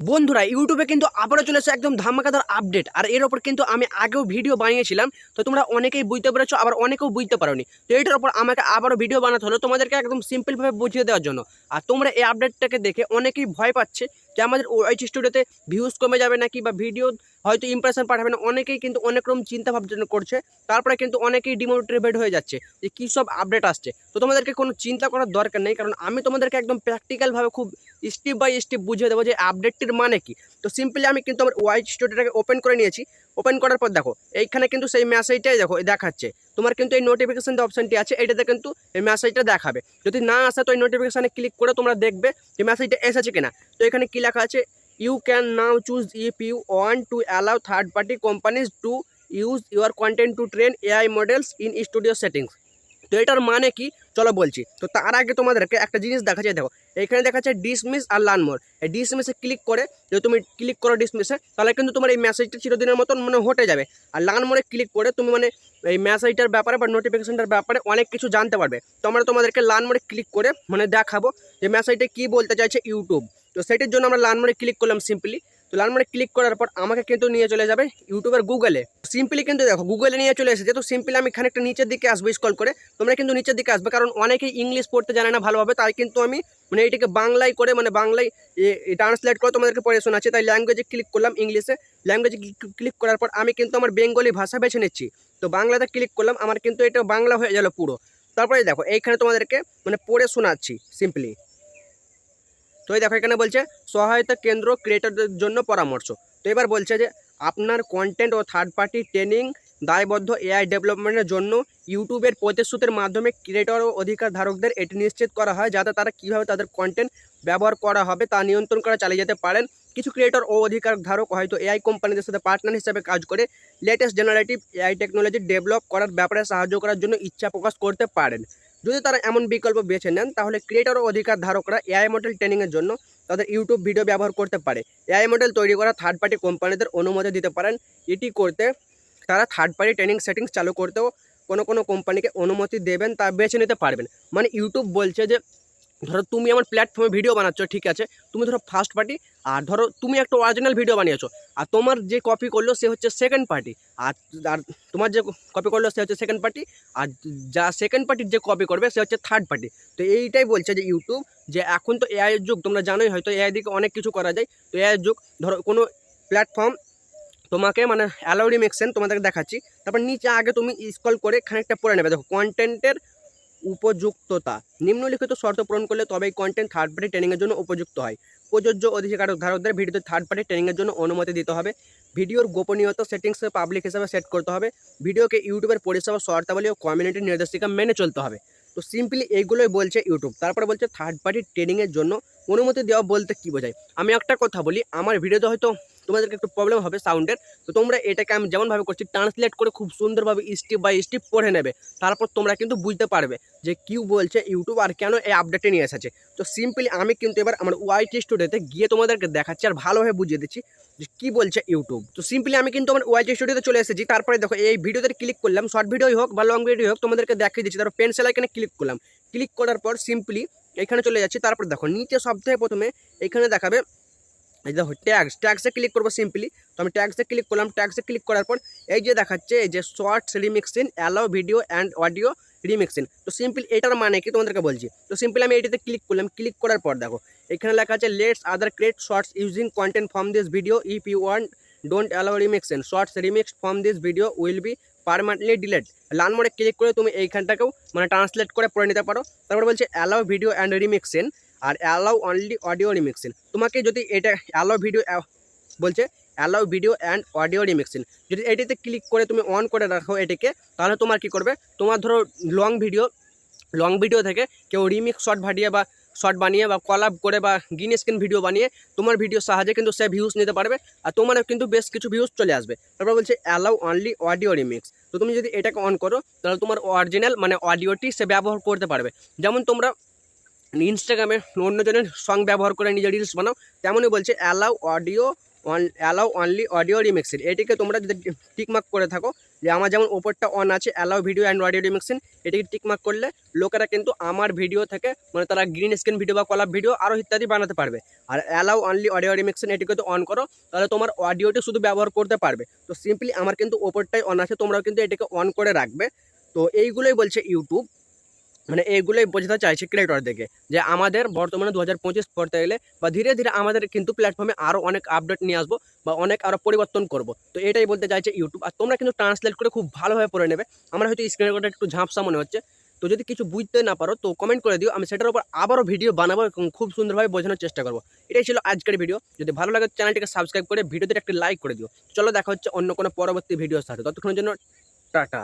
বন্ধুরা, ইউটিউবে কিন্তু আবারও চলেছে একদম ধামাকাদার আপডেট। আর এর ওপর কিন্তু আমি আগেও ভিডিও বানিয়েছিলাম, তো তোমরা অনেকেই বুঝতে পেরেছ, আবার অনেকেও বুঝতে পারোনি। তো এটার ওপর আমাকে আবারও ভিডিও বানাতে হলো তোমাদেরকে একদম সিম্পলভাবে বুঝিয়ে দেওয়ার জন্য। আর তোমরা এই আপডেটটাকে দেখে অনেকেই ভয় পাচ্ছে যে আমাদের ওয়াইচ স্টুডিওতে ভিউজ কমে যাবে নাকি বা ভিডিও হয়তো ইমপ্রেশন পাঠাবে না, অনেকেই কিন্তু অনেক রকম চিন্তা ভাবনা করছে। তারপরে কিন্তু অনেকেই ডিমোটিভেট হয়ে যাচ্ছে যে কী সব আপডেট আসছে। তো তোমাদেরকে কোনো চিন্তা করার দরকার নেই, কারণ আমি তোমাদেরকে একদম প্র্যাকটিক্যালভাবে খুব স্টেপ বাই স্টেপ বুঝিয়ে দেবো যে আপডেটটির মানে কি। তো সিম্পলি আমি কিন্তু আমার ওয়াইট স্টুডিওটাকে ওপেন করে নিয়েছি। ওপেন করার পর দেখো, এইখানে কিন্তু সেই মেসেজটাই দেখো দেখাচ্ছে। তোমার কিন্তু এই নোটিফিকেশান যে অপশনটি আছে এটাতে কিন্তু এই মেসেজটা দেখাবে। যদি না আসে, তো এই নোটিফিকেশানে ক্লিক করে তোমরা দেখবে যে মেসেজটা এসেছে কিনা। তো এখানে কী লেখা আছে? You can now choose if you want to allow third party companies to use your content to train AI models in studio settings তো এটার মানে কি? চলো বলছি। তো তার আগে তোমাদেরকে একটা জিনিস দেখা যায়, দেখো। এখানে দেখা যাচ্ছে ডিসমিস আর লার্ন মোর এই ডিসমিসে ক্লিক করে, যদি তুমি ক্লিক করো ডিসমিসে তাহলে কিন্তু তোমার এই মেসেজটা চিরদিনের মতন মানে হটে যাবে। আর লার্ন মোড়ে ক্লিক করে তুমি মানে এই মেসেজটার ব্যাপারে বা নোটিফিকেশনটার ব্যাপারে অনেক কিছু জানতে পারবে। তো আমরা তোমাদেরকে লার্ন মোড়ে ক্লিক করে মানে দেখাবো যে মেসেজটা কী বলতে চাইছে ইউটিউব তো সেটির জন্য আমরা লার্ন মোড়ে ক্লিক করলাম সিম্পলি তো লাল মোড়ে ক্লিক করার পর আমাকে কিন্তু নিয়ে চলে যাবে ইউটিউবের গুগলে সিম্পলি কিন্তু দেখো গুগলে নিয়ে চলে এসেছে তো সিম্পলি আমি খানিকটা নিচের দিকে আসব স্কল করে, তোমরা কিন্তু নিচের দিকে আসবে, কারণ অনেকেই ইংলিশ পড়তে জানে না ভালোভাবে, তাই কিন্তু আমি মানে এটাকে বাংলায় করে মানে বাংলায় ট্রান্সলেট করে তোমাদেরকে পড়ে শোনাচ্ছি। তাই ল্যাঙ্গুয়েজে ক্লিক করলাম ইংলিশে ল্যাঙ্গুয়েজে ক্লিক করার পর আমি কিন্তু আমার বেঙ্গলি ভাষা বেছে নিচ্ছি। তো বাংলাতে ক্লিক করলাম, আমার কিন্তু এটা বাংলা হয়ে গেল পুরো। তারপরে দেখো, এইখানে তোমাদেরকে মানে পড়ে শোনাচ্ছি সিম্পলি তো এই দেখো এখানে বলছে, সহায়তা কেন্দ্র ক্রিয়েটরদের জন্য পরামর্শ। তো এবার বলছে যে, আপনার কন্টেন্ট ও থার্ড পার্টি ট্রেনিং দায়বদ্ধ এআই ডেভেলপমেন্টের জন্য ইউটিউবের প্রতিশ্রুতির মাধ্যমে ক্রিয়েটর ও অধিকার ধারকদের এটি নিশ্চিত করা হয়, যাতে তারা কীভাবে তাদের কন্টেন্ট ব্যবহার করা হবে তা নিয়ন্ত্রণ করা চালিয়ে যেতে পারেন। কিছু ক্রিয়েটর ও অধিকার ধারক হয়তো এআই কোম্পানিদের সাথে পার্টনার হিসেবে কাজ করে latest generative AI technology develop করার ব্যাপারে সাহায্য করার জন্য ইচ্ছা প্রকাশ করতে পারেন। যদি তারা এমন বিকল্প বেছে নেন, তাহলে ক্রিয়েটর ও অধিকার ধারকরা এআই মডেল ট্রেনিংয়ের জন্য তাদের ইউটিউব ভিডিও ব্যবহার করতে পারে। এআই মডেল তৈরি করা থার্ড পার্টি কোম্পানিদের অনুমতি দিতে পারেন। এটি করতে তারা থার্ড পার্টি ট্রেনিং সেটিংস চালু করতেও কোনো কোনো কোম্পানিকে অনুমতি দেবেন তা বেছে নিতে পারবেন। মানে ইউটিউব বলছে যে ধরো তুমি আমার প্ল্যাটফর্মে ভিডিও বানাচ্ছ, ঠিক আছে? তুমি ধরো ফার্স্ট পার্টি আর ধরো তুমি একটা অরিজিনাল ভিডিও বানিয়েছো, আর তোমার যে কপি করল সে হচ্ছে সেকেন্ড পার্টি আর আর তোমার যে কপি করল সে হচ্ছে সেকেন্ড পার্টি আর যা সেকেন্ড পার্টির যে কপি করবে সে হচ্ছে থার্ড পার্টি তো এইটাই বলছে যে ইউটিউব যে এখন তো এআই যুগ, তোমরা জানোই হয়তো এআই দিকে অনেক কিছু করা যায়। তো এআই যুগ, ধরো কোনো প্ল্যাটফর্ম তোমাকে মানে অ্যালাউডি মেকশন তোমাদেরকে দেখাচ্ছি, তারপর নিচে আগে তুমি স্কল করে খানিকটা পড়ে নেবে। দেখো কন্টেন্টের উপযুক্ততা। নিম্নলিখিত শর্ত পূরণ করলে তবেই কন্টেন্ট থার্ড পার্টি ট্রেনিংয়ের জন্য উপযুক্ত হয়। প্রযোজ্য অধিকার ধারকদের ভিডিওতে থার্ড পার্টি ট্রেনিংয়ের জন্য অনুমতি দিতে হবে। ভিডিওর গোপনীয়তা সেটিংসে পাবলিক হিসাবে সেট করতে হবে। ভিডিওকে ইউটিউবের পরিষেবা, শর্তাবলী ও কমিউনিটির নির্দেশিকা মেনে চলতে হবে। তো সিম্পলি এইগুলোই বলছে ইউটিউব। তারপরে বলছে থার্ড পার্টি ট্রেনিংয়ের জন্য অনুমতি দেওয়া বলতে কী বোঝায়? আমি একটা কথা বলি, আমার ভিডিওতে হয়তো তোমাদেরকে একটু প্রবলেম হবে সাউন্ডের তো তোমরা এটাকে আমি যেমনভাবে করছি ট্রান্সলেট করে খুব সুন্দরভাবে স্টেপ বাই স্টেপ পড়ে নেবে। তারপর তোমরা কিন্তু বুঝতে পারবে যে কি বলছে ইউটিউব আর কেন এই আপডেটে নিয়ে এসেছে। তো সিম্পলি আমি কিন্তু এবার আমার ওয়াইটি স্টুডিওতে গিয়ে তোমাদেরকে দেখাচ্ছি আর ভালোভাবে বুঝিয়ে দিচ্ছি যে কী বলছে ইউটিউব। তো সিম্পলি আমি কিন্তু আমার ওয়াইটি স্টুডিওতে চলে এসেছি। তারপরে দেখো, এই ভিডিওতে ক্লিক করলাম শর্ট ভিডিওই হোক বা লং ভিডিও হোক, তোমাদেরকে দেখিয়ে দিচ্ছি। তারপর পেন্সিল আইকনে ক্লিক করলাম। ক্লিক করার পর সিম্পলি এখানে চলে যাচ্ছি। তারপর দেখো, নিচে সব থেকে প্রথমে এখানে দেখাবে এই দেখো ট্যাক্স ট্যাক্সে ক্লিক করব সিম্পলি তো আমি ট্যাক্সে ক্লিক করলাম ট্যাক্সে ক্লিক করার পর এই যে দেখাচ্ছে, এই যে shorts remixing allow video and audio remixing তো সিম্পল এটার মানে কি তোমাদেরকে বলছি? তো সিম্পলি আমি এটাতে ক্লিক করলাম ক্লিক করার পর দেখো, এখানে লেখা আছে let's other create shorts using content from this video if you want don't allow remixing shorts remix from this video will be permanently delete লাল মোড়ে ক্লিক করে তুমি এইখানটাকেও মানে ট্রান্সলেট করে পড়ে নিতে পারো। তারপর বলছে অ্যালাউ ভিডিও অ্যান্ড রিমিক্সিন আর অ্যালাউ অনলি অডিও রিমিক্সিন তোমাকে যদি এটা অ্যালাউ ভিডিও বলছে allow video and audio remixing যদি এটিতে ক্লিক করে তুমি অন করে রাখো এটিকে, তাহলে তোমার কি করবে? তোমার ধরো লং ভিডিও লং ভিডিও থেকে কেউ রিমিক্স শর্ট ভাটিয়ে বা শর্ট বানিয়ে বা কলাপ করে বা গ্রিন স্ক্রিন ভিডিও বানিয়ে তোমার ভিডিওর সাহায্যে কিন্তু সে ভিউজ নিতে পারবে আর তোমারও কিন্তু বেশ কিছু ভিউজ চলে আসবে। তারপর বলছে অ্যালাউ অনলি অডিও রিমিক্স তো তুমি যদি এটাকে অন করো, তাহলে তোমার অরিজিনাল মানে অডিওটি সে ব্যবহার করতে পারবে। যেমন তোমরা ইনস্টাগ্রামে অন্যজনের সং ব্যবহার করে নিজের রিলস বানাও, তেমনই বলছে allow audio on allow only audio remixing এটিকে তোমরা যদি টিকমার্ক করে থাকো, যে আমার যেমন ওপরটা অন আছে allow video and audio remixing এটিকে টিকমার্ক করলে লোকেরা কিন্তু আমার ভিডিও থেকে মানে তারা গ্রিন স্ক্রিন ভিডিও বা কলাপ ভিডিও আরও ইত্যাদি বানাতে পারবে। আর অ্যালাউ অনলি অডিও রিমিক্সিং এটিকে তো অন করো, তাহলে তোমার অডিওটি শুধু ব্যবহার করতে পারবে। তো সিম্পলি আমার কিন্তু ওপরটাই অন আছে, তোমরাও কিন্তু এটিকে অন করে রাখবে। তো এইগুলোই বলছে ইউটিউব মানে এইগুলোই বোঝাতে চাইছে ক্রিয়েটরদেরকে যে আমাদের বর্তমানে দু হাজার পঁচিশ পড়তে গেলে বা ধীরে ধীরে আমাদের কিন্তু প্ল্যাটফর্মে আরও অনেক আপডেট নিয়ে আসব বা অনেক আরও পরিবর্তন করব। তো এটাই বলতে চাইছে ইউটিউব আর তোমরা কিন্তু ট্রান্সলেট করে খুব ভালোভাবে পড়ে নেবে। আমার হয়তো স্ক্রিনের কথা একটু ঝাঁপসা মনে হচ্ছে। তো যদি কিছু বুঝতে না পারো, তো কমেন্ট করে দিও। আমি সেটার উপর আবারও ভিডিও বানাবো এবং খুব সুন্দরভাবে বোঝানোর চেষ্টা করব। এটাই ছিল আজকের ভিডিও যদি ভালো লাগে চ্যানেলটিকে সাবস্ক্রাইব করে ভিডিওতে একটা লাইক করে দিও। চলো দেখা হচ্ছে অন্য কোনো পরবর্তী ভিডিওর সাথে। ততক্ষণের জন্য, টাটা।